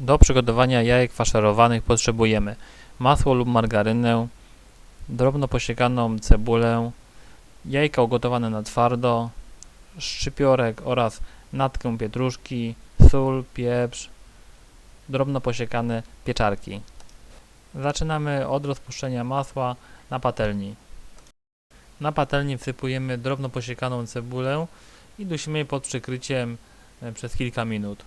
Do przygotowania jajek faszerowanych potrzebujemy masło lub margarynę, drobno posiekaną cebulę, jajka ugotowane na twardo, szczypiorek oraz natkę pietruszki, sól, pieprz, drobno posiekane pieczarki. Zaczynamy od rozpuszczenia masła na patelni. Na patelni wsypujemy drobno posiekaną cebulę i dusimy pod przykryciem e, przez kilka minut.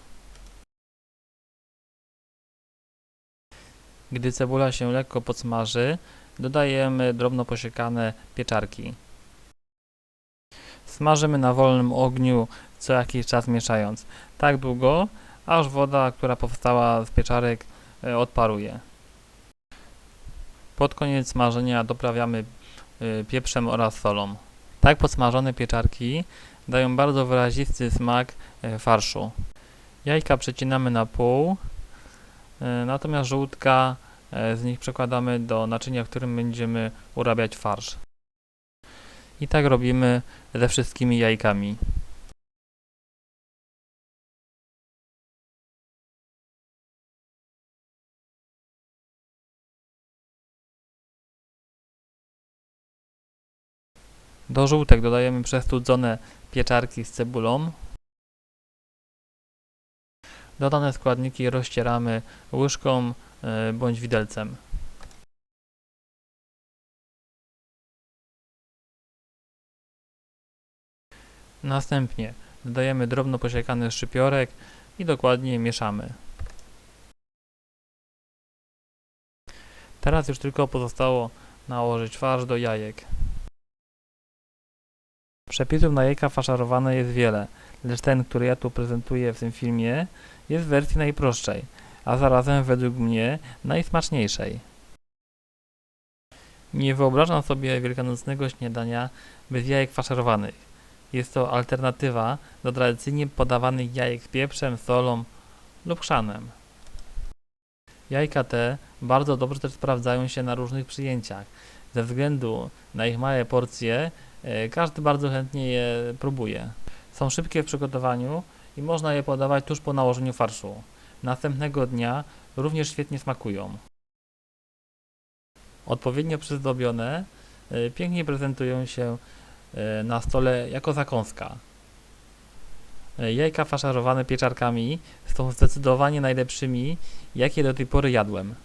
Gdy cebula się lekko podsmaży, dodajemy drobno posiekane pieczarki. Smażymy na wolnym ogniu co jakiś czas mieszając, tak długo, aż woda, która powstała z pieczarek e, odparuje. Pod koniec smażenia doprawiamy y, pieprzem oraz solą. Tak podsmażone pieczarki dają bardzo wyrazisty smak y, farszu. Jajka przecinamy na pół, natomiast żółtka y, z nich przekładamy do naczynia, w którym będziemy urabiać farsz. I tak robimy ze wszystkimi jajkami. Do żółtek dodajemy przestudzone pieczarki z cebulą. Dodane składniki rozcieramy łyżką y, bądź widelcem. Następnie dodajemy drobno posiekany szczypiorek i dokładnie mieszamy. Teraz już tylko pozostało nałożyć farsz do jajek. Przepisów na jajka faszerowane jest wiele, lecz ten, który ja tu prezentuję w tym filmie, jest w wersji najprostszej, a zarazem według mnie najsmaczniejszej. Nie wyobrażam sobie wielkanocnego śniadania bez jajek faszerowanych. Jest to alternatywa do tradycyjnie podawanych jajek z pieprzem, solą lub chrzanem. Jajka te bardzo dobrze też sprawdzają się na różnych przyjęciach. Ze względu na ich małe porcje, e, każdy bardzo chętnie je próbuje. Są szybkie w przygotowaniu i można je podawać tuż po nałożeniu farszu. Następnego dnia również świetnie smakują. Odpowiednio przyzdobione, e, pięknie prezentują się e, na stole jako zakąska. E, Jajka faszerowane pieczarkami są zdecydowanie najlepszymi, jakie do tej pory jadłem.